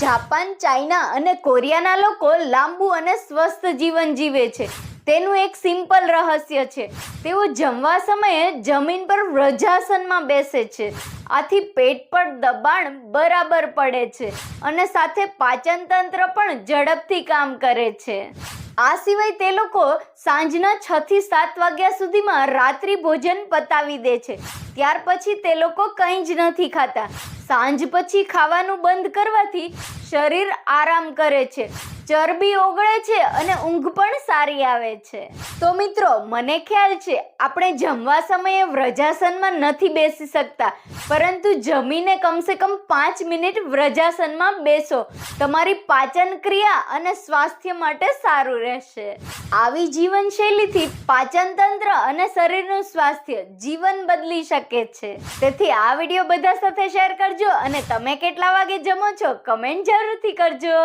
Japan, China અને કોરિયાના લોકો લાંબુ અને સ્વસ્થ જીવન જીવે છે. તેનું એક સિમ્પલ રહસ્ય છે. તેઓ જમવા સમયે જમીન પર વ્રજાસનમાં બેસે છે. આથી પેટ પર દબાણ બરાબર પડે છે અને સાથે પાચન તંત્ર પણ ઝડપથી કામ કરે છે. આ સિવાય તે લોકો સાંજના છ થી સાત વાગ્યા સુધીમાં રાત્રિ ભોજન પતાવી દે છે. ત્યાર પછી તે લોકો કંઈ જ નથી ખાતા. સાંજ પછી ખાવાનું બંધ કરવાથી શરીર આરામ કરે છે. ચરબી ઓગળે છે અને ઊંઘ પણ સારી આવે છે. તો મિત્રો, મને ખ્યાલ છે, આપણે જમવા સમયે વ્રજાસનમાં નથી બેસી શકતા, પરંતુ જમીને કમસે કમ પાંચ મિનિટ વ્રજાસનમાં બેસો. તમારી પાચન ક્રિયા અને સ્વાસ્થ્ય માટે સારું રહેશે. આવી જીવનશૈલીથી પાચન તંત્ર અને શરીરનું સ્વાસ્થ્ય જીવન બદલી શકે છે. તેથી આ વીડિયો બધા સાથે શેર કરજો અને તમે કેટલા વાગે જમો છો, કમેન્ટ જરૂરથી કરજો.